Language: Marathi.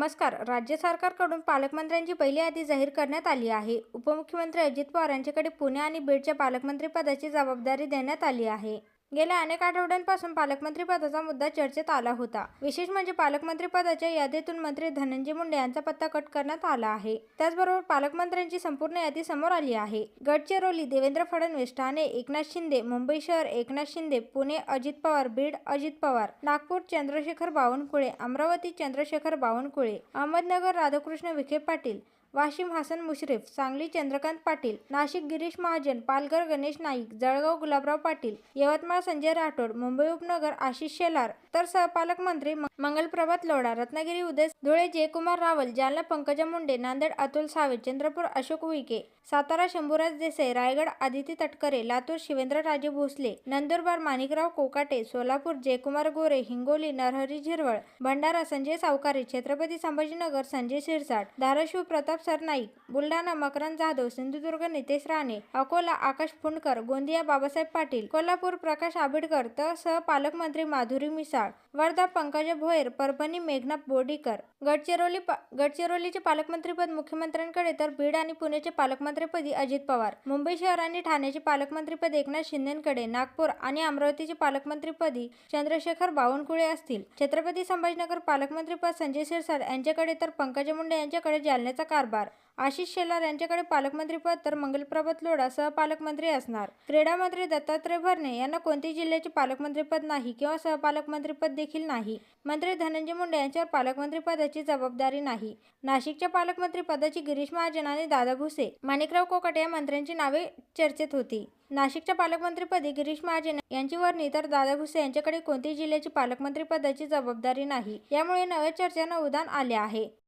नमस्कार. राज्य सरकारकडून पालकमंत्र्यांची पहिली यादी जाहीर करण्यात आली आहे. उपमुख्यमंत्री अजित पवार यांच्याकडे पुणे आणि बीडच्या पालकमंत्रीपदाची जबाबदारी देण्यात आली आहे. गेल्या अनेक आठवड्यांपासून पालकमंत्रीपदाचा मुद्दा चर्चेत आला होता. विशेष म्हणजे पालकमंत्रीपदाच्या यादीतून मंत्री धनंजय मुंडे यांचा पत्ता कट करण्यात आला आहे. त्याचबरोबर पालकमंत्र्यांची संपूर्ण यादी समोर आली आहे. गडचिरोली देवेंद्र फडणवीस ठाणे एकनाथ शिंदे मुंबई शहर एकनाथ शिंदे पुणे अजित पवार बीड अजित पवार नागपूर चंद्रशेखर बावनकुळे अमरावती चंद्रशेखर बावनकुळे अहमदनगर राधाकृष्ण विखे पाटील वाशिम हसन मुश्रीफ सांगली चंद्रकांत पाटील नाशिक गिरीश महाजन पालघर गणेश नाईक जळगाव गुलाबराव पाटील यवतमाळ संजय राठोड मुंबई उपनगर आशिष शेलार तर सहपालकमंत्री मंगलप्रभात लोढा रत्नागिरी उदय धुळे जयकुमार रावल जालना पंकजा मुंडे नांदेड अतुल सावे चंद्रपूर अशोक उईके सातारा शंभूराज देसाई रायगड आदिती तटकरे लातूर शिवेंद्रराजे भोसले नंदुरबार माणिकराव कोकाटे सोलापूर जयकुमार गोरे हिंगोली नरहरी झिरवळ भंडारा संजय सावकारे छत्रपती संभाजीनगर संजय शिरसाट धाराशिव प्रताप सरनाईक बुलढाणा मकरंद जाधव सिंधुदुर्ग नितेश राणे अकोला आकाश फुंडकर गोंदिया बाबासाहेब पाटील कोल्हापूर प्रकाश आंबेडकर तर सहपालकमंत्री माधुरी मिसाळ वर्धा पंकजा भोयर परभणी मेघना बोर्डीकर गडचिरोली पा- गडचिरोलीचे पालकमंत्रीपद मुख्यमंत्र्यांकडे तर बीड आणि पुण्याचे पालकमंत्रीपदी अजित पवार. मुंबई शहर आणि ठाण्याचे पालकमंत्रीपद एकनाथ शिंदेंकडे नागपूर आणि अमरावतीचे पालकमंत्रीपदी चंद्रशेखर बावनकुळे असतील. छत्रपती संभाजीनगर पालकमंत्रीपद संजय सिरसाट यांच्याकडे तर पंकजा मुंडे यांच्याकडे जालन्याचा कारभार आशिष शेलार यांच्याकडे पालकमंत्रीपद तर मंगलप्रभात लोढा सहपालकमंत्री असणार. क्रीडा मंत्री दत्तात्रय भरणे यांना कोणत्याही जिल्ह्याचे पालकमंत्रीपद नाही किंवा सहपालकमंत्रीपद देखील नाही. मंत्री धनंजय मुंडे यांच्यावर पालकमंत्रीपदाची जबाबदारी नाही. नाशिकच्या पालकमंत्रीपदाची गिरीश महाजन आणि दादा भुसे माणिकराव कोकाटे या मंत्र्यांची नावे चर्चेत होती. नाशिकच्या पालकमंत्रीपदी गिरीश महाजन यांची वर्णी तर दादा भुसे यांच्याकडे कोणत्याही जिल्ह्याची पालकमंत्रीपदाची जबाबदारी नाही. यामुळे नव्या चर्चांना उदान आले आहे.